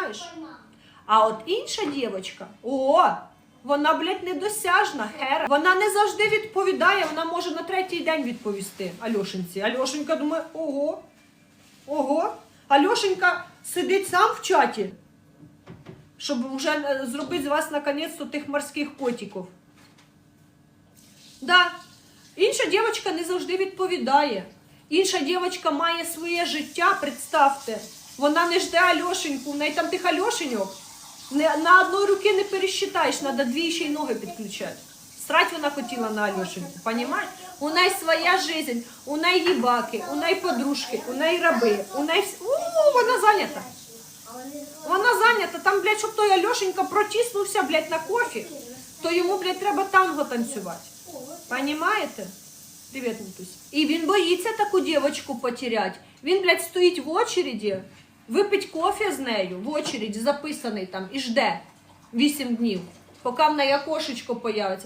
Понімаєш? А от інша дівчинка, о, вона, блядь, недосяжна, хера. Вона не завжди відповідає, вона може на третій день відповісти Альошенці. Альошенька думає, ого, ого. Альошенька сидить сам в чаті, щоб вже е, зробити з вас наконець-то тих морських котиків. Да. Інша дівчинка не завжди відповідає. Інша дівчинка має своє життя, представте. Вона не жде Альошеньку, в неї там тих Альошеньок. Не, на одної руки не пересчитаєш, треба дві ще й ноги підключати. Срать вона хотіла на Альошеньку, понімаєш? У неї своя жизнь, у неї їбаки, у неї подружки, у неї раби, у неї... вс- У, вона зайнята. Вона зайнята. Там, блядь, щоб той Альошенька протиснувся, блядь, на кофі, то йому, блядь, треба танго танцювати. Понімаєте? Привіт, Мітусь. І він боїться таку дівчинку потерять. Він, блядь, стоїть в очереді, Випить кофе з нею в очередь записаний там, і жде 8 днів, поки в неї окошечко появиться.